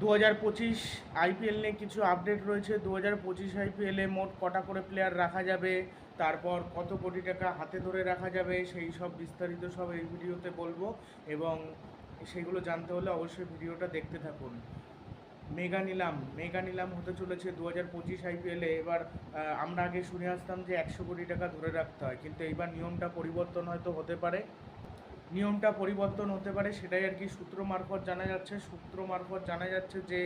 দু হাজার পঁচিশ আইপিএল নিয়ে কিছু আপডেট রয়েছে। দু হাজার পঁচিশ আইপিএলে মোট কটা করে প্লেয়ার রাখা যাবে? তারপর কত কোটি টাকা হাতে ধরে রাখা যাবে? সেই সব বিস্তারিত সব এই ভিডিওতে বলব এবং সেগুলো জানতে হলে অবশ্যই ভিডিওটা দেখতে থাকুন। মেগা নিলাম মেগা নিলাম হতে চলেছে দু হাজার পঁচিশ আইপিএলে এবার আমরা আগে শুনে আসতাম যে একশো কোটি টাকা ধরে রাখতে হয়। কিন্তু এইবার নিয়মটা পরিবর্তন হয়তো হতে পারে। নিয়মটা পরিবর্তন হতে পারে, সেটাই আর কি সূত্র মারফত জানা যাচ্ছে। সূত্র মারফত জানা যাচ্ছে যে,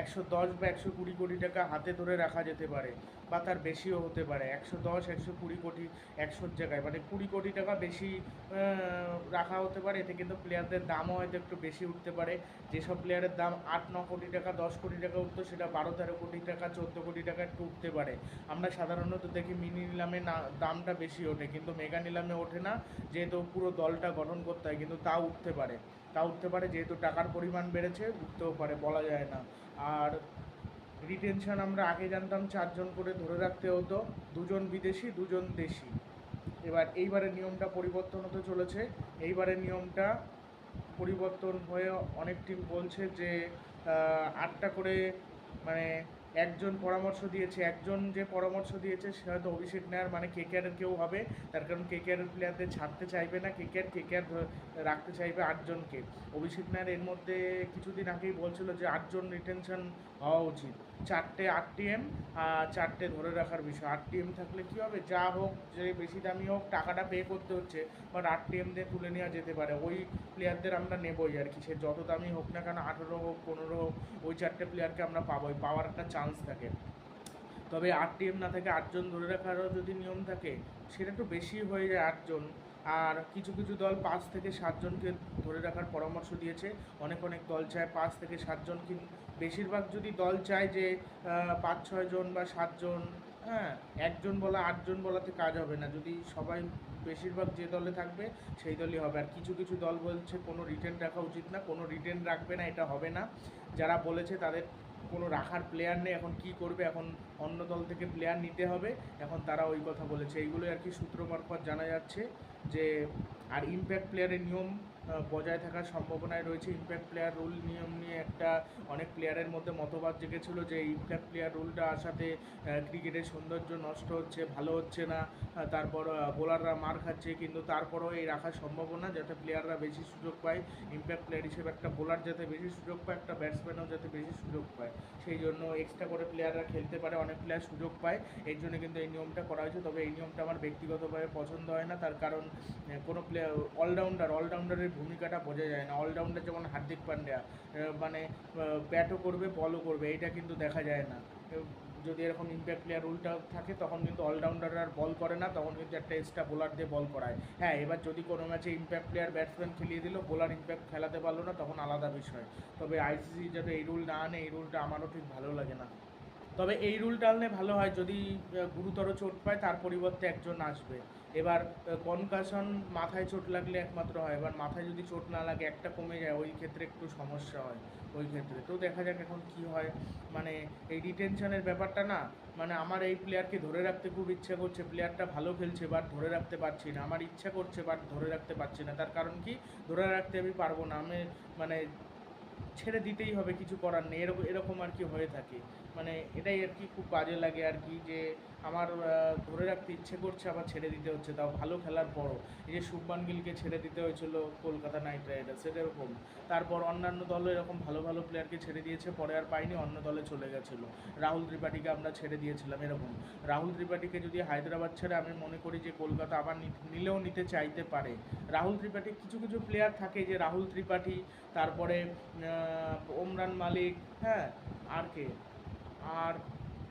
একশো দশ বা একশো কুড়ি কোটি টাকা হাতে ধরে রাখা যেতে পারে বা তার বেশিও হতে পারে। একশো দশ, একশো কুড়ি কোটি, একশোর জায়গায়। মানে কুড়ি কোটি টাকা বেশি রাখা হতে পারে। এতে কিন্তু প্লেয়ারদের দামও হয়তো একটু বেশি উঠতে পারে। যেসব প্লেয়ারের দাম আট, ন কোটি টাকা, দশ কোটি টাকা উঠতো, সেটা বারো, তেরো কোটি টাকা, চোদ্দ কোটি টাকা একটু উঠতে পারে। আমরা সাধারণত দেখি মিনি নিলামে না, দামটা বেশি ওঠে, কিন্তু মেগা নিলামে ওঠে না। যেহেতু পুরো দলটা গঠন করতে হয়, কিন্তু তা উঠতে পারে। তা উঠতে পারে, যেহেতু টাকার পরিমাণ বেড়েছে, উঠতেও পারে, বলা যায় না। আর রিটেনশন আমরা আগে জানতাম চারজন করে ধরে রাখতে হতো, দুজন বিদেশি, দুজন দেশি। এবার এইবারের নিয়মটা পরিবর্তন হতে চলেছে। এইবারের নিয়মটা পরিবর্তন হয়ে অনেক টিম বলছে যে আটটা করে মানে একজন পরামর্শ দিয়েছে, একজন যে পরামর্শ দিয়েছে সে হয়তো অভিষেক নেয়ার মানে কে কেয়ারের কেউ হবে, তার কারণ কে কেয়ারের প্লেয়ারদের ছাড়তে চাইবে না, কে কেয়ার কে কেয়ার রাখতে চাইবে আটজনকে। অভিষেক নেয়ার এর মধ্যে কিছুদিন আগেই বলছিল যে আটজন রিটেনশন হওয়া উচিত। চারটে আরটিএম আর চারটে ধরে রাখার বিষয়। আরটিএম থাকলে কি হবে? যা হোক, যে বেশি দামি হোক, টাকাটা পে করতে হচ্ছে বাট আরটিএম দিয়ে তুলে নেওয়া যেতে পারে। ওই প্লেয়ারদের আমরা নেবই আর কি। সে যত দামি হোক না কেন, আঠেরো হোক, পনেরো হোক, ওই চারটে প্লেয়ারকে আমরা পাবোই। পাওয়ার একটা চান্স থাকে। তবে আরটিএম না থাকে আটজন ধরে রাখারও যদি নিয়ম থাকে, সেটা একটু বেশি হয়ে যায় আটজন। আর কিছু কিছু দল পাঁচ থেকে সাতজনকে ধরে রাখার পরামর্শ দিয়েছে। অনেক অনেক দল চায় পাঁচ থেকে সাতজন কিন্তু বেশিরভাগ যদি দল চায় যে পাঁচ, ছয় জন বা সাতজন হ্যাঁ একজন বলা, আটজন বলাতে কাজ হবে না। যদি সবাই বেশিরভাগ যে দলে থাকবে, সেই দলই হবে। আর কিছু কিছু দল বলছে কোনো রিটেন রাখা উচিত না, কোনো রিটেন রাখবে না, এটা হবে না। যারা বলেছে তাদের কোনো রাখার প্লেয়ার নেই, এখন কি করবে? এখন অন্য দল থেকে প্লেয়ার নিতে হবে। এখন তারা ওই কথা বলেছে। এইগুলোই আর কি সূত্র মারফত জানা যাচ্ছে যে, আর ইম্প্যাক্ট প্লেয়ারের নিয়ম বজায় থাকার সম্ভাবনায় রয়েছে। ইম্প্যাক্ট প্লেয়ার রুল নিয়ম নিয়ে একটা অনেক প্লেয়ারের মধ্যে মতবাদ জেগেছিল যে ইম্প্যাক্ট প্লেয়ার রুলটা আসাতে ক্রিকেটের সৌন্দর্য নষ্ট হচ্ছে, ভালো হচ্ছে না। তারপর বোলাররা মার খাচ্ছে, কিন্তু তারপরেও এই রাখার সম্ভাবনা যাতে প্লেয়াররা বেশি সুযোগ পায় ইম্প্যাক্ট প্লেয়ার হিসেবে একটা বোলার যাতে বেশি সুযোগ পায়, একটা ব্যাটসম্যানও যাতে বেশি সুযোগ পায়। সেই জন্য এক্সট্রা করে প্লেয়াররা খেলতে পারে, অনেক প্লেয়ার সুযোগ পায়। এর জন্য কিন্তু এই নিয়মটা করা হয়েছে। তবে এই নিয়মটা আমার ব্যক্তিগতভাবে পছন্দ হয় না। তার কারণ কোনো প্লেয়ার অলরাউন্ডার অলরাউন্ডারের ভূমিকাটা বোঝা যায় না। অলরাউন্ডার যেমন হার্দিক পান্ডিয়া মানে ব্যাটও করবে বলও করবে এটা কিন্তু দেখা যায় না। যদি এরকম ইম্প্যাক্ট প্লেয়ার রুলটা থাকে, তখন কিন্তু অলরাউন্ডার আর বল করে না, তখন কিন্তু একটা এক্সট্রা বোলার দিয়ে বল করায়। হ্যাঁ এবার যদি কোনো ম্যাচে ইম্প্যাক্ট প্লেয়ার ব্যাটসম্যান খেলিয়ে দিল বোলার ইম্প্যাক্ট খেলাতে পারল না, তখন আলাদা বিষয়। তবে আইসিসি যাতে এই রুল না আনে, এই রুলটা আমারও ঠিক ভালো লাগে না। তবে এই রুলটা আনলে ভালো হয়, যদি গুরুতর চোট পায়, তার পরিবর্তে একজন আসবে। এবার কনকাশন মাথায় চোট লাগলে একমাত্র হয়। এবার মাথায় যদি চোট না লাগে, একটা কমে যায়, ওই ক্ষেত্রে একটু সমস্যা হয়, ওই ক্ষেত্রে। তো দেখা যাক এখন কি হয়। মানে এই রিটেনশনের ব্যাপারটা না মানে আমার এই প্লেয়ারকে ধরে রাখতে খুব ইচ্ছা করছে। প্লেয়ারটা ভালো খেলছে বাট ধরে রাখতে পারছি না। আমার ইচ্ছা করছে বাট ধরে রাখতে পারছি না। তার কারণ কি? ধরে রাখতে আমি পারব না। আমি মানে ছেড়ে দিতেই হবে, কিছু করার নেই। এরকম এরকম আর কি হয়ে থাকে। মানে এটাই আর কি খুব বাজে লাগে আর কি যে আমার ধরে রাখতে ইচ্ছে করছে আবার ছেড়ে দিতে হচ্ছে, তাও ভালো খেলার পরও। এই যে শুভমান গিলকে ছেড়ে দিতে হয়েছিল কলকাতা নাইট রাইডার্স এরকম তারপর অন্যান্য দলও এরকম ভালো ভালো প্লেয়ারকে ছেড়ে দিয়েছে, পরে আর পাইনি, অন্য দলে চলে গেছিল। রাহুল ত্রিপাঠীকে আমরা ছেড়ে দিয়েছিলাম, এরকম। রাহুল ত্রিপাঠীকে যদি হায়দ্রাবাদ ছেড়ে, আমি মনে করি যে কলকাতা আবার নিলেও নিতে চাইতে পারে। রাহুল ত্রিপাঠী, কিছু কিছু প্লেয়ার থাকে যে রাহুল ত্রিপাঠী, তারপরে ওমরান মালিক হ্যাঁ আর কে? আর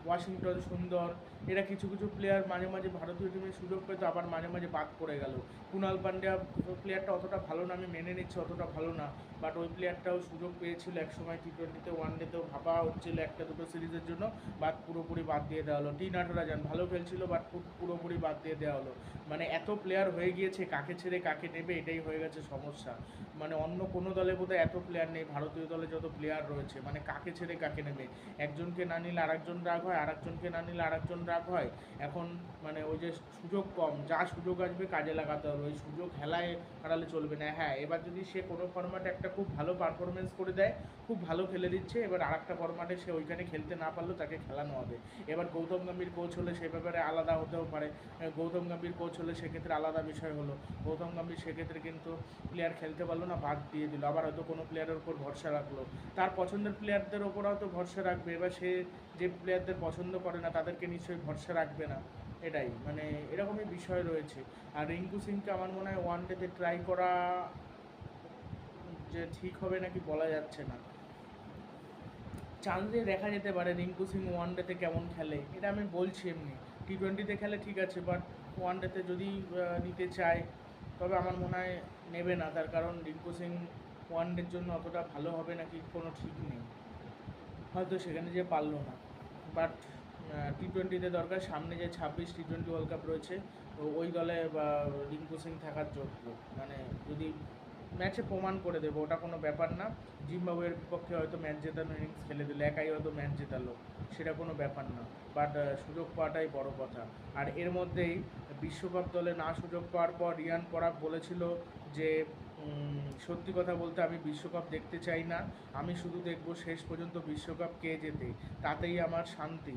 ওয়াশিংটন সুন্দর। এরা কিছু কিছু প্লেয়ার মাঝে মাঝে ভারতীয় টিমে সুযোগ পেতো, আবার মাঝে মাঝে বাদ পড়ে গেল। কুণাল পান্ডিয়া প্লেয়ারটা অতটা ভালো না, আমি মেনে নিচ্ছি অতটা ভালো না। বাট ওই প্লেয়ারটাও সুযোগ পেয়েছিল একসময় টি টোয়েন্টিতে ওয়ান ডেতেও ভাবা হচ্ছিল একটা দুটো সিরিজের জন্য বাদ পুরোপুরি বাদ দিয়ে দেওয়া হলো। টি নাটরাজান ভালো খেলছিল বাট পুরোপুরি বাদ দিয়ে দেওয়া হলো। মানে এত প্লেয়ার হয়ে গিয়েছে, কাকে ছেড়ে কাকে নেবে, এটাই হয়ে গেছে সমস্যা। মানে অন্য কোনো দলে বোধহয় এত প্লেয়ার নেই, ভারতীয় দলে যত প্লেয়ার রয়েছে মানে কাকে ছেড়ে কাকে নেবে। একজনকে না নিলে আরেকজন রাগ হয়, আরেকজনকে না নিলে আরেকজন রাগ হয় এখন মানে ওই যে সুযোগ কম যা সুযোগ আসবে কাজে লাগাতে হবে ওই সুযোগ হেলায় হারালে চলবে না। হ্যাঁ এবার যদি সে কোনো ফরম্যাটে একটা খুব ভালো পারফরমেন্স করে দেয় খুব ভালো খেলে দিচ্ছে এবার আর একটা ফরম্যাটে সে ওইখানে খেলতে না পারলেও তাকে খেলানো হবে। এবার গৌতম গম্ভীর কোচ হলে সে ব্যাপারে আলাদা হতেও পারে। আহ, গৌতম গম্ভীর কোচ হলে সেক্ষেত্রে আলাদা বিষয় হলো। গৌতম গম্ভীর সেক্ষেত্রে কিন্তু প্লেয়ার খেলতে পারল না বাদ দিয়ে দিল। আবার হয়তো কোনো প্লেয়ারের উপর ভরসা রাখল। তার পছন্দের প্লেয়ারদের ওপর হয়তো ভরসা রাখবে। এবার সে যে প্লেয়ারদের পছন্দ করে না, তাদেরকে নিশ্চয়ই ভরসা রাখবে না। এটাই। মানে এরকমই বিষয় রয়েছে। আর রিঙ্কু সিংকে আমার মনে হয় ওয়ান ডেতে ট্রাই করা যে ঠিক হবে নাকি বলা যাচ্ছে না। চান্স দিয়ে দেখা যেতে পারে রিঙ্কু সিং ওয়ান ডেতে কেমন খেলে। এটা আমি বলছি এমনি। টি টোয়েন্টিতে খেলে ঠিক আছে বাট ওয়ান ডেতে যদি নিতে চায়, তবে আমার মনে হয় নেবে না। তার কারণ রিঙ্কু সিং ওয়ান ডের জন্য অতটা ভালো হবে নাকি কোনো ঠিক নেই। হয়তো সেখানে যে পারল না। বাট টি টোয়েন্টিতে দরকার। সামনে যে ছাব্বিশ টি টোয়েন্টি ওয়ার্ল্ড কাপ রয়েছে ওই দলে রিঙ্কু সিং থাকার যোগ্য। মানে যদি ম্যাচে প্রমাণ করে দেবো, ওটা কোনো ব্যাপার না। জিম্বাবুয়ের বিপক্ষে হয়তো ম্যাচ জেতানো ইনিংস খেলে দিল, একাই হয়তো ম্যাচ জেতালো, সেটা কোনো ব্যাপার না। বাট সুযোগ পাওয়াটাই বড় কথা। আর এর মধ্যেই বিশ্বকাপ দলে না সুযোগ পাওয়ার পর, রিয়ান পরাগ বলেছিল যে সত্যি কথা বলতে আমি বিশ্বকাপ দেখতে চাই না। আমি শুধু দেখব শেষ পর্যন্ত বিশ্বকাপ কে জেতে, তাতেই আমার শান্তি।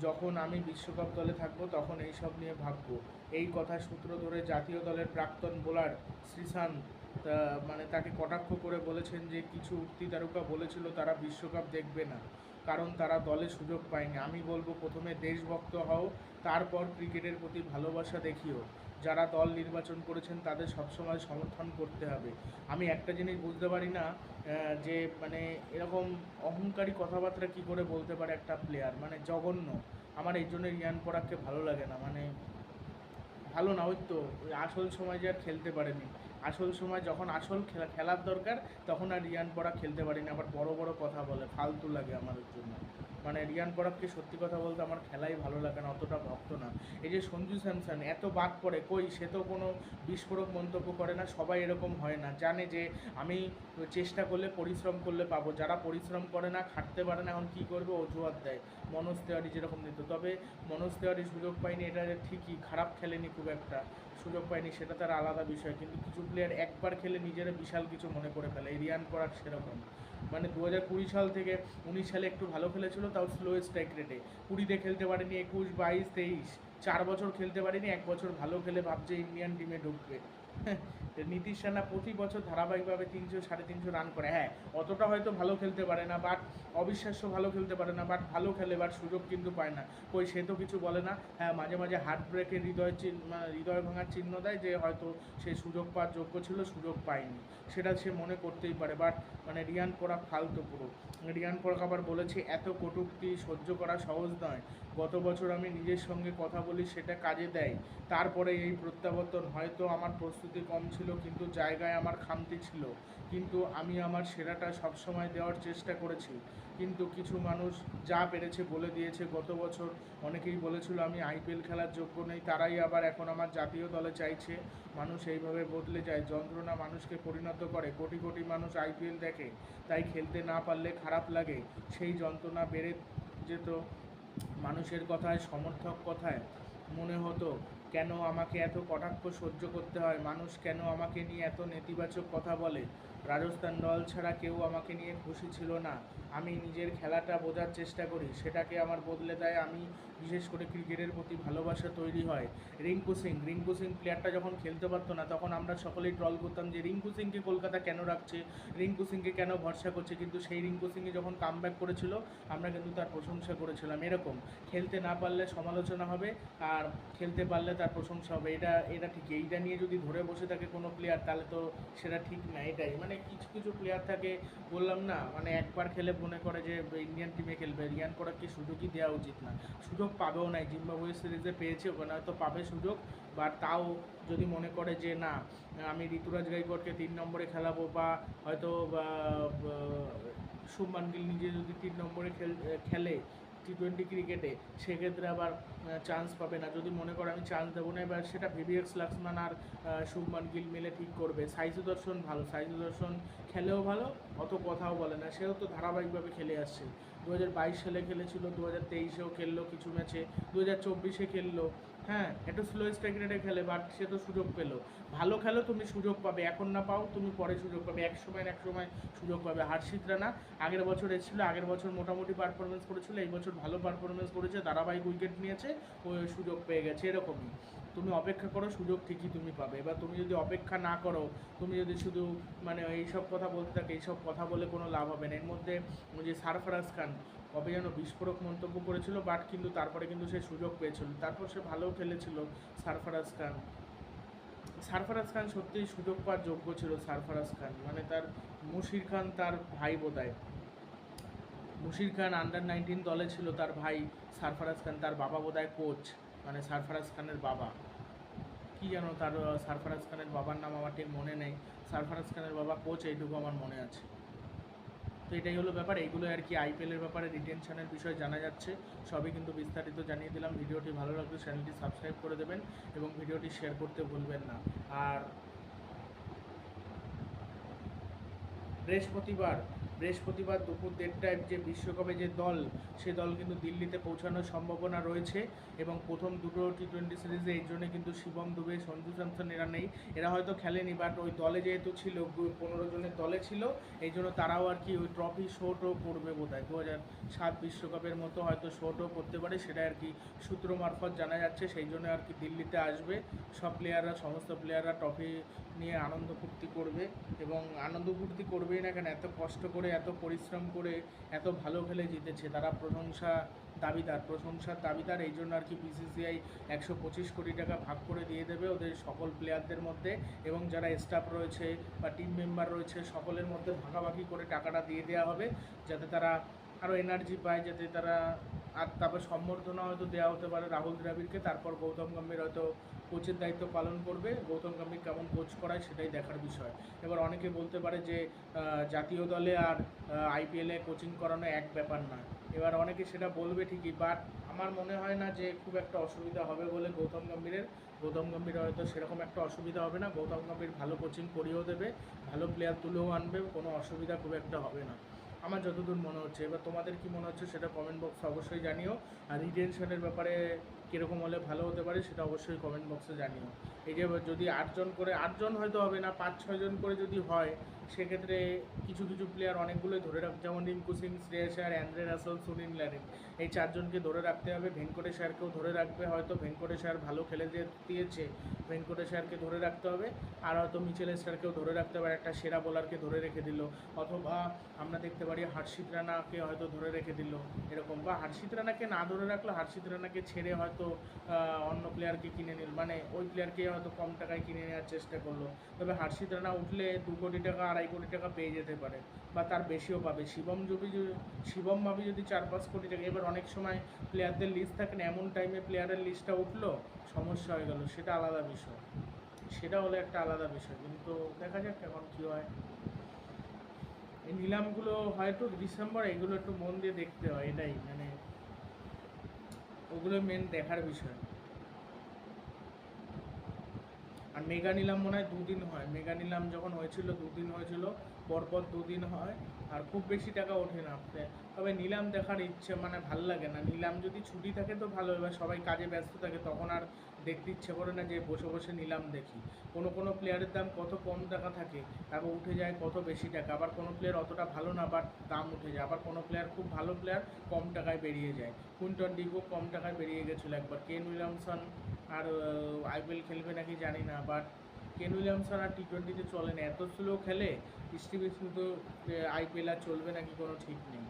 যখন আমি বিশ্বকাপ দলে থাকব, তখন এইসব নিয়ে ভাববো। এই কথা সূত্র ধরে জাতীয় দলের প্রাক্তন বোলার শ্রীশান্ত মানে তাকে কটাক্ষ করে বলেছেন যে, কিছু উক্তি তারকা বলেছিল, তারা বিশ্বকাপ দেখবে না। কারণ তারা দলে সুযোগ পায়নি। আমি বলব, প্রথমে দেশভক্ত হও, তারপর ক্রিকেটের প্রতি ভালোবাসা দেখিও। যারা দল নির্বাচন করেছেন তাদের সবসময় সমর্থন করতে হবে। আমি একটা জিনিস বুঝতে পারি না যে মানে এরকম অহংকারী কথাবার্তা কি করে বলতে পারে একটা প্লেয়ার মানে জঘন্য। আমার এই জন্য রিয়ান পরাগকে ভালো লাগে না। মানে ভালো না, ওই তো ওই আসল সময় যে আর খেলতে পারেনি। আসল সময় যখন আসল খেলা, খেলার দরকার, তখন আর রিয়ান পরাগ খেলতে পারেনি। আবার বড় বড় কথা বলে, ফালতু লাগে আমার জন্য। মানে রিয়ান পরাগকে সত্যি কথা বলতে আমার খেলাই ভালো লাগে না, অতটা ভক্ত না। এই যে সঞ্জু স্যামসন, এত বাদ পড়ে, কই সে তো কোনো বিস্ফোরক মন্তব্য করে না, সবাই এরকম হয় না। জানে যে আমি চেষ্টা করলে পরিশ্রম করলে পাবো, যারা পরিশ্রম করে না, খাটতে পারে না, এখন কী করবে, অজুহাত দেয়। মনোজ তেওয়ারি যেরকম দিত। তবে মনোজ তেওয়ারি, সুযোগ পায়নি, এটা ঠিকই, খারাপ খেলেনি খুব একটা। সুযোগ পায়নি, সেটা তার আলাদা বিষয়, কিন্তু কিছু প্লেয়ার একবার খেলে নিজেরা বিশাল কিছু মনে করে ফেলে রিয়ান পরাগ সেরকম। মানে দু হাজার কুড়ি সাল থেকে উনিশ সালে একটু ভালো খেলেছিল, তাও স্লো স্ট্রাইক রেটে কুড়িতে খেলতে পারেনি, একুশ, বাইশ, তেইশ, চার বছর খেলতে পারেনি, এক বছর ভালো খেলে ভাবছে ইন্ডিয়ান টিমে ঢুকবে। নীতিশ রানা প্রতি বছর ধারাবাহিকভাবে তিনশো, সাড়ে তিনশো রান করে। হ্যাঁ অতটা হয়তো ভালো খেলতে পারে না বাট অবিশ্বাস্য ভালো খেলতে পারে না বাট ভালো খেলে বাট সুযোগ কিন্তু পায় না। কই, সে তো কিছু বলে না। হ্যাঁ মাঝে মাঝে হার্ট ব্রেকের হৃদয় চিহ্ন, হৃদয় ভাঙার চিহ্ন দেয় যে হয়তো সে সুযোগ পাওয়ার যোগ্য ছিল, সুযোগ পায়নি। সেটা সে মনে করতেই পারে বাট মানে রিয়ান পরাগ ফালতু পুরো। রিয়ান পরাগ আবার বলেছে, এত কটূক্তি সহ্য করা সহজ নয়। গত বছর আমি নিজের সঙ্গে কথা বলি, সেটা কাজে দেয়। তারপরে এই প্রত্যাবর্তন হয়তো আমার প্রস্তুতি কম ছিল, কিন্তু জায়গায় আমার খামতি ছিল। কিন্তু আমি আমার সেরাটা সবসময় দেওয়ার চেষ্টা করেছি। কিন্তু কিছু মানুষ যা পেরেছে বলে দিয়েছে। গত বছর অনেকেই বলেছিল, আমি আইপিএল খেলার যোগ্য নেই। তারাই আবার এখন আমার জাতীয় দলে চাইছে। মানুষ এইভাবে বদলে যায়। যন্ত্রণা মানুষকে পরিণত করে। কোটি কোটি মানুষ আইপিএল দেখে। তাই খেলতে না পারলে খারাপ লাগে। সেই যন্ত্রণা বেড়ে যেত মানুষের কথায়, সমর্থক কথায়। মনে হতো কেন আমাকে এত কটাক্ষ সহ্য করতে হয়? মানুষ কেন আমাকে নিয়ে এত নেতিবাচক কথা বলে? রাজস্থান দল ছাড়া কেউ আমাকে নিয়ে খুশি ছিল না। আমি নিজের খেলাটা বোঝার চেষ্টা করি। সেটাকে আমার বদলে দেয়। আমি বিশেষ করে ক্রিকেটের প্রতি ভালোবাসা তৈরি হয়। রিঙ্কু সিং রিঙ্কু সিং প্লেয়ারটা যখন খেলতে পারতো না, তখন আমরা সকলেই ট্রল করতাম যে, রিঙ্কু সিংকে কলকাতা কেন রাখছে? রিঙ্কু সিংকে কেন ভরসা করছে? কিন্তু সেই রিঙ্কু সিংয়ে যখন কামব্যাক করেছিল, আমরা কিন্তু তার প্রশংসা করেছিলাম। এরকম। খেলতে না পারলে সমালোচনা হবে, আর খেলতে পারলে তার প্রশংসা হবে। এটা এটা ঠিক। এইটা নিয়ে যদি ধরে বসে থাকে কোনো প্লেয়ার তাহলে তো সেটা ঠিক না। এটাই। মানে কিছু কিছু প্লেয়ার থাকে, বললাম না মানে একবার খেলে মনে করে যে ইন্ডিয়ান টিমে খেলবে। রিয়ান পরাগকে সুযোগই দেওয়া উচিত না। সুযোগ পাবেও না জিম্বাবুয়ে সিরিজে পেয়েছে, ওখানে হয়তো পাবে সুযোগ বা তাও যদি মনে করে যে না, আমি ঋতুরাজ গাইকোয়াড়কে তিন নম্বরে খেলাবো বা হয়তো শুভমান গিল নিজে যদি তিন নম্বরে খেল, খেলে টি টোয়েন্টি ক্রিকেটে সেক্ষেত্রে আবার চান্স পাবে না। যদি মনে করো আমি চান্স দেবো না, এবার সেটা ভিভিএক্স লাক্সমান আর শুভমান গিল মিলে ঠিক করবে। সাই সুদর্শন ভালো সাই সুদর্শন খেলেও ভালো, অত কথাও বলে না। সেও তো ধারাবাহিকভাবে খেলে আসছে। দু হাজার বাইশ সালে খেলেছিল দু হাজার তেইশেও খেললো কিছু ম্যাচে দু হাজার চব্বিশে খেললো। হ্যাঁ একটু স্লো স্ট্রাইক রেটে খেলে বাট সে তো সুযোগ পেল। ভালো খেলো, তুমি সুযোগ পাবে। এখন না পাও, তুমি পরে সুযোগ পাবে। এক সময় এক সময় সুযোগ পাবে। হার্ষিত রানা আগের বছর এসেছিল, আগের বছর মোটামুটি পারফরমেন্স করেছিল, এই বছর ভালো পারফরমেন্স করেছে, ধারাবাহিক উইকেট নিয়েছে, ও সুযোগ পেয়ে গেছে, এরকমই। তুমি অপেক্ষা করো, সুযোগ ঠিকই তুমি পাবে। এবার তুমি যদি অপেক্ষা না করো, তুমি যদি শুধু মানে এইসব কথা বলতে থাকো, এইসব কথা বলে কোনো লাভ হবে না। এর মধ্যে যে সারফরাজ খান কবে যেন বিস্ফোরক মন্তব্য করেছিল বাট কিন্তু তারপরে কিন্তু সে সুযোগ পেয়েছিল। তারপর সে ভালোও খেলেছিল সারফারাজ খান। সারফারাজ খান সত্যিই সুযোগ পাওয়ার যোগ্য ছিল সারফারাজ খান। মানে তার মুশির খান তার ভাই বোধহয় মুশির খান আন্ডার নাইনটিন দলে ছিল তার ভাই সারফারাজ খান, তার বাবা বোধহয় কোচ মানে সারফারাজ খানের বাবা। কি যেন তার, সারফারাজ খানের বাবার নাম আমার ঠিক মনে নেই। সারফারাজ খানের বাবা কোচ এইটুকু আমার মনে আছে। তো এটাই হলো ব্যাপার। এইগুলো আর কি আইপিএলের ব্যাপারে রিটেনশনের বিষয় জানা যাচ্ছে। সবই কিন্তু বিস্তারিত জানিয়ে দিলাম। ভিডিওটি ভালো লাগলে চ্যানেলটি সাবস্ক্রাইব করে দেবেন এবং ভিডিওটি শেয়ার করতে ভুলবেন না। আর বৃহস্পতিবার বৃহস্পতিবার দুপুর দেড়টায় যে বিশ্বকাপে যে দল, সে দল কিন্তু দিল্লিতে পৌঁছানোর সম্ভাবনা রয়েছে এবং প্রথম দুটো টি টোয়েন্টি সিরিজে এই জন্য কিন্তু শিবম দুবে, সঞ্জু স্যামসন এরা নেই। এরা হয়তো খেলেনি বাট ওই দলে যেহেতু ছিল পনেরো জনের দলে ছিল, এই জন্য তারাও আর কি ওই ট্রফি শোটও করবে বোধ হয় দু হাজার সাত বিশ্বকাপের মতো হয়তো শোটও করতে পারে, সেটা আর কি সূত্র মারফত জানা যাচ্ছে, সেই জন্য আর কি দিল্লিতে আসবে। সব প্লেয়াররা সমস্ত প্লেয়াররা ট্রফি নিয়ে আনন্দ ফুর্তি করবে এবং আনন্দ ফুর্তি করবেই না কেন? এত কষ্ট করে, এত পরিশ্রম করে, এত ভালো খেলে জিতেছে। তারা প্রশংসা দাবিদার, প্রশংসার দাবিদার। এই জন্য আর কি বিসিসিআই একশো পঁচিশ কোটি টাকা ভাগ করে দিয়ে দেবে ওদের সকল প্লেয়ারদের মধ্যে এবং যারা স্টাফ রয়েছে বা টিম মেম্বার রয়েছে সকলের মধ্যে ভাগাভাগি করে টাকাটা দিয়ে দেওয়া হবে। যাতে তারা আরও এনার্জি পায়, যাতে তারা আর তারপর সম্বর্ধনা হয়তো দেওয়া হতে পারে রাহুল দ্রাবিড়কে, তারপর গৌতম গম্ভীর হয়তো কোচের দায়িত্ব পালন করবে। গৌতম গম্ভীর কেমন কোচ করায় সেটাই দেখার বিষয়। এবার অনেকে বলতে পারে যে জাতীয় দলে আর আইপিএলে কোচিং করানো এক ব্যাপার না। এবার অনেকে সেটা বলবে ঠিকই বাট আমার মনে হয় না যে খুব একটা অসুবিধা হবে বলে গৌতম গম্ভীরের। গৌতম গম্ভীর হয়তো সেরকম একটা অসুবিধা হবে না। গৌতম গম্ভীর ভালো কোচিং করিয়েও দেবে, ভালো প্লেয়ার তুলেও আনবে, কোনো অসুবিধা খুব একটা হবে না। আমার যতদূর মনে হচ্ছে, এবার তোমাদের কি মনে হচ্ছে সেটা কমেন্ট বক্সে অবশ্যই জানিও। আর রিটেনশনের ব্যাপারে কীরকম হলে ভালো হতে পারে সেটা অবশ্যই কমেন্ট বক্সে জানিও। এই যে যদি আটজন করে, আটজন হয়তো হবে না, পাঁচ, ছয়জন করে যদি হয়, সেক্ষেত্রে কিছু কিছু প্লেয়ার অনেকগুলোই ধরে রাখ যেমন রিঙ্কু সিং, শ্রেয়াস আর অ্যান্ড্রে রাসেল, সুনীল ল্যারিন এই চারজনকে ধরে রাখতে হবে। ভেঙ্কটেশ আয়ারকেও ধরে রাখবে। হয়তো ভেঙ্কটেশ আয়ার ভালো খেলে দিয়ে দিয়েছে ভেঙ্কটেশ আয়ারকে ধরে রাখতে হবে। আর হয়তো মিচেল স্টারকেও ধরে রাখতে হবে। একটা সেরা বোলারকে ধরে রেখে দিল। অথবা আমরা দেখতে পারি হার্ষিত রানাকে হয়তো ধরে রেখে দিল, এরকম। বা হার্ষিত রানাকে না ধরে রাখলে হার্ষিত রানাকে ছেড়ে হয়তো আহ, অন্য প্লেয়ারকে কিনে নিল। মানে ওই প্লেয়ারকে হয়তো কম টাকায় কিনে নেওয়ার চেষ্টা করল। তবে হার্ষিত রানা উঠলে দু কোটি টাকা আড়াই কোটি টাকা পেয়ে যেতে পারে বা তার বেশিও পাবে। শিবম যদি শিবম ভাবি যদি চার পাঁচ কোটি টাকা এবার অনেক সময় প্লেয়ারদের লিস্ট থাকে না এমন টাইমে প্লেয়ারের লিস্টটা উঠল সমস্যা হয়ে গেল। সেটা আলাদা বিষয়। সেটা হলো একটা আলাদা বিষয়। কিন্তু দেখা যাক এখন কী হয়। এই নিলামগুলো হয়তো ডিসেম্বর এগুলো একটু মন দিয়ে দেখতে হয় এটাই। মানে ওগুলো মেন দেখার বিষয়। আর মেগা নিলাম মনে হয় দুদিন হয়। মেগা নিলাম যখন হয়েছিল, দুদিন হয়েছিল, পরপর দুদিন হয়। আর খুব বেশি টাকা ওঠে না। আপনি তবে নিলাম দেখার ইচ্ছে মানে ভালো লাগে না। নিলাম যদি ছুটি থাকে তো ভালো, এবার সবাই কাজে ব্যস্ত থাকে, তখন আর দেখতে ইচ্ছে করে না যে বসে বসে নিলাম দেখি। কোনো কোনো প্লেয়ারের দাম কত কম টাকা থাকে, তারপর উঠে যায় কত বেশি টাকা। আবার কোনো প্লেয়ার অতটা ভালো না বাট দাম উঠে যায়। আবার কোনো প্লেয়ার খুব ভালো প্লেয়ার কম টাকায় বেরিয়ে যায়। কুইন্টন ডিগো কম টাকায় বেরিয়ে গেছিল একবার। কেন উইলিয়ামসন আর আইপিএল খেলবে নাকি জানি না বাট কেন উইলিয়ামসন আর টি টোয়েন্টিতে চলে না। এত স্লো খেলে স্টিভি শুধু আইপিএল আর চলবে নাকি কোনো ঠিক নেই।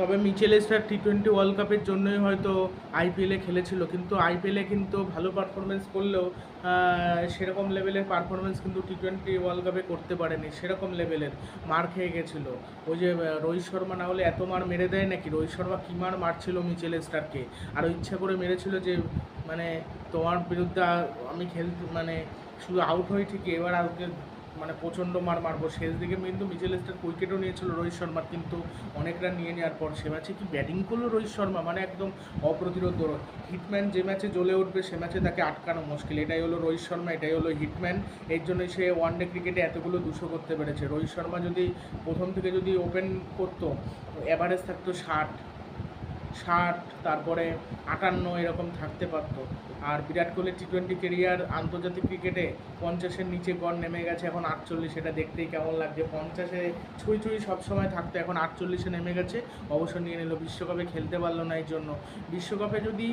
তবে Mitchell Starc T twenty world কাপের জন্যই হয়তো আইপিএলে খেলেছিল, কিন্তু আইপিএলে কিন্তু ভালো পারফরমেন্স করলেও সেরকম লেভেলের পারফরমেন্স কিন্তু টি টোয়েন্টি ওয়ার্ল্ড কাপে করতে পারেনি, সেরকম লেভেলের মার খেয়ে গেছিল। ওই যে রোহিত শর্মা না হলে এত মার মেরে দেয় নাকি? রোহিত শর্মা কী মার মারছিল মিচেল স্টারকে আর ও ইচ্ছা করে মেরেছিল যে মানে তোমার বিরুদ্ধে আমি খেলতে মানে শুধু আউট হই ঠিকই, এবার আজকে মানে প্রচণ্ড মার মারবো। শেষ দিকে কিন্তু মিচেল স্টার উইকেটও নিয়েছিল রোহিত শর্মা, কিন্তু অনেক রান নিয়ে নেওয়ার পর সে ম্যাচে কি ব্যাটিং করল রোহিত শর্মা? মানে একদম অপ্রতিরোধ দৌড়। হিটম্যান যে ম্যাচে জ্বলে উঠবে, সে ম্যাচে তাকে আটকানো মুশকিল। এটাই হলো রোহিত শর্মা, এটাই হলো হিটম্যান। এর জন্যই সে ওয়ান ডে ক্রিকেটে এতগুলো দুশো করতে পেরেছে। রোহিত শর্মা যদি প্রথম থেকে যদি ওপেন করতো অ্যাভারেজ থাকতো ষাট ষাট, তারপরে আটান্ন এরকম থাকতে পারতো। আর বিরাট কোহলির টি টোয়েন্টি কেরিয়ার আন্তর্জাতিক ক্রিকেটে পঞ্চাশের নিচে গড় নেমে গেছে, এখন আটচল্লিশ, এটা দেখতেই কেমন লাগছে। পঞ্চাশে ছুঁই ছুঁই সবসময় থাকতো, এখন আটচল্লিশে নেমে গেছে, অবসর নিয়ে নিল, বিশ্বকাপে খেলতে পারল না এই জন্য। বিশ্বকাপে যদি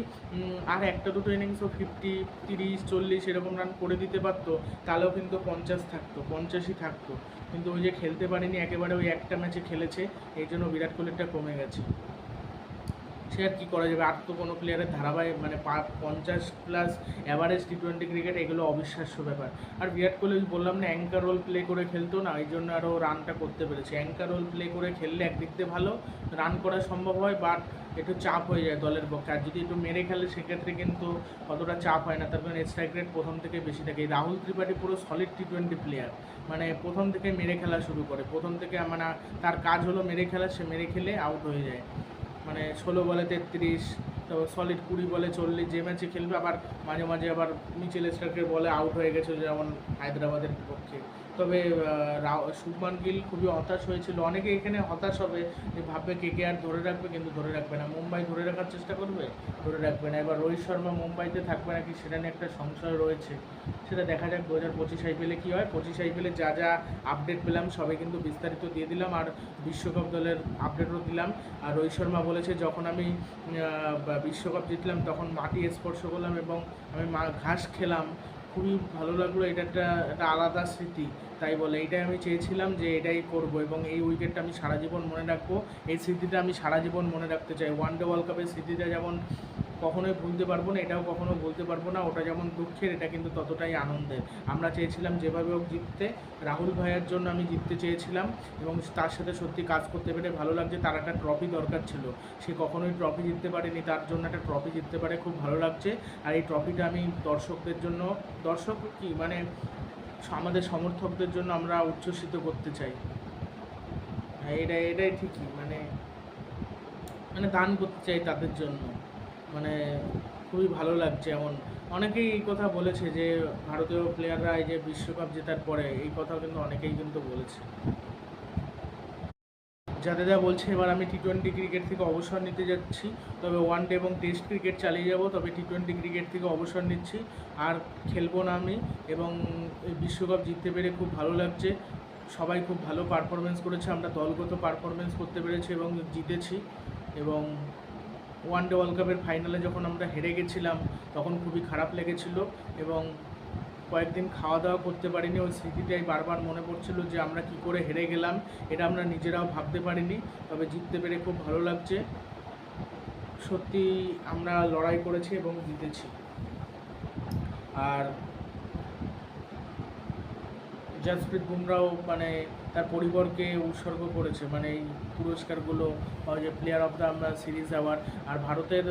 আর একটা দুটো ইনিংসও ফিফটি তিরিশ, চল্লিশ এরকম রান করে দিতে পারতো, তাহলেও কিন্তু পঞ্চাশ থাকতো, পঞ্চাশই থাকতো। কিন্তু ওই যে খেলতে পারেনি, একেবারে ওই একটা ম্যাচে খেলেছে, এই জন্য বিরাট কোহলিরটা কমে গেছে। সে আর কী করা যাবে? আর তো কোনো প্লেয়ারের ধারাবাহিক মানে পঞ্চাশ plus average T twenty cricket এগুলো অবিশ্বাস্য ব্যাপার। আর বিরাট কোহলি বললাম না অ্যাঙ্কার রোল প্লে করে খেলতো না, এই জন্য আরও রানটা করতে পেরেছে। অ্যাঙ্কার রোল প্লে করে খেললে একদিক দিয়ে ভালো রান করা সম্ভব হয় বাট একটু চাপ হয়ে যায় দলের পক্ষে। আর যদি একটু মেরে খেলে, সেক্ষেত্রে কিন্তু অতটা চাপ হয় না। তার কারণ স্ট্রাইক রেট প্রথম থেকে বেশি থাকে। রাহুল ত্রিপাঠী পুরো সলিড টি টোয়েন্টি প্লেয়ার মানে প্রথম থেকে মেরে খেলা শুরু করে। প্রথম থেকে মানে তার কাজ হলো মেরে খেলা, সে মেরে খেলে আউট হয়ে যায়। মানে ষোলো বলে তেত্রিশ, তারপর সলিড কুড়ি বলে চল্লিশ, যে ম্যাচে খেলবে, আবার মাঝে মাঝে আবার মিচেল স্টার্কের বলে আউট হয়ে গেছে যেমন হায়দ্রাবাদের বিপক্ষে তবে শুভমান গিল খুবই হতাশ হয়েছিল। অনেকে এখানে হতাশ হবে যে ভাববে কে কে আর ধরে রাখবে কিন্তু ধরে রাখবে না। মুম্বাই ধরে রাখার চেষ্টা করবে? ধরে রাখবে না। এবার রোহিত শর্মা মুম্বাইতে থাকবে নাকি সেটা নিয়ে একটা সংশয় রয়েছে। সেটা দেখা যাক দু হাজার পঁচিশ আইপিএলে কী হয়। পঁচিশ আইপিএলে যা যা আপডেট পেলাম সবাই কিন্তু বিস্তারিত দিয়ে দিলাম আর বিশ্বকাপ দলের আপডেটও দিলাম। আর রোহিত শর্মা বলেছে, যখন আমি বিশ্বকাপ জিতলাম তখন মাটি স্পর্শ করলাম এবং আমি ঘাস খেলাম। খুবই ভালো লাগল, এটা একটা একটা আলাদা স্মৃতি। তাই বলে এটাই আমি চেয়েছিলাম যে এটাই করব এবং এই উইকেটটা আমি সারা জীবন মনে রাখব। এই স্মৃতিটা আমি সারা জীবন মনে রাখতে চাই। ওয়ান ডে ওয়ার্ল্ড কাপের স্মৃতিটা যেমন কখনোই ভুলতে পারব না, এটাও কখনো বলতে পারব না, ওটা যেমন দুঃখের, এটা কিন্তু ততটাই আনন্দের। আমরা চেয়েছিলাম যেভাবে হোক জিততে, রাহুল ভাইয়ের জন্য আমি জিততে চেয়েছিলাম এবং তার সাথে সত্যি কাজ করতে পেরে ভালো লাগছে, তার একটা ট্রফি দরকার ছিল। সে কখনোই ট্রফি জিততে পারেনি, তার জন্য একটা ট্রফি জিততে পারে, খুব ভালো লাগছে। আর এই ট্রফিটা আমি দর্শকদের জন্য, দর্শক কি মানে আমাদের সমর্থকদের জন্য আমরা উচ্ছ্বসিত করতে চাই। হ্যাঁ এটা এটাই ঠিকই মানে মানে দান করতে চাই তাদের জন্য। মানে খুবই ভালো লাগছে এমন। অনেকেই এই কথা বলেছে যে, ভারতীয় প্লেয়াররা এই যে বিশ্বকাপ জেতার পরে এই কথাও কিন্তু অনেকেই কিন্তু বলেছে। জাদেজা বলছে, এবার আমি টি টোয়েন্টি ক্রিকেট থেকে অবসর নিতে যাচ্ছি। তবে ওয়ান ডে এবং টেস্ট ক্রিকেট চালিয়ে যাব, তবে টি টোয়েন্টি ক্রিকেট থেকে অবসর নিচ্ছি। আর খেলব না আমি, এবং এই বিশ্বকাপ জিততে পেরে খুব ভালো লাগছে। সবাই খুব ভালো পারফরমেন্স করেছে, আমরা দলগত পারফরমেন্স করতে পেরেছি এবং জিতেছি। এবং ওয়ান ডে ওয়ার্ল্ড কাপের ফাইনালে যখন আমরা হেরে গেছিলাম, তখন খুবই খারাপ লেগেছিল এবং কয়েকদিন খাওয়া দাওয়া করতে পারিনি। ওই স্মৃতিটাই বারবার মনে পড়ছিল যে আমরা কি করে হেরে গেলাম, এটা আমরা নিজেরাও ভাবতে পারিনি, তবে জিততে পেরে খুব ভালো লাগছে। সত্যি আমরা লড়াই করেছি এবং জিতেছি। আর জাসপ্রীত বুমরাও মানে তার পরিবারকে উৎসর্গ করেছে মানে এই পুরস্কারগুলো যে player of the series award আর ভারতের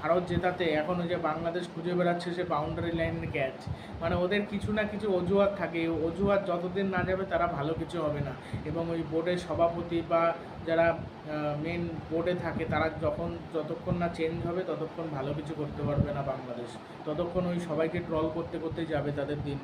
ভারত জেতাতে এখন ওই যে বাংলাদেশ খুঁজে বেড়াচ্ছে সে বাউন্ডারি লাইনের ক্যাচ মানে ওদের কিছু না কিছু অজুহাত থাকে অজুহাত যতদিন না যাবে তারা ভালো কিছু হবে না। এবং ওই বোর্ডের সভাপতি বা যারা মেন বোর্ডে থাকে, তারা যখন, যতক্ষণ না চেঞ্জ হবে, ততক্ষণ ভালো কিছু করতে পারবে না বাংলাদেশ। ততক্ষণ ওই সবাইকে ট্রল করতে করতে যাবে তাদের দিন।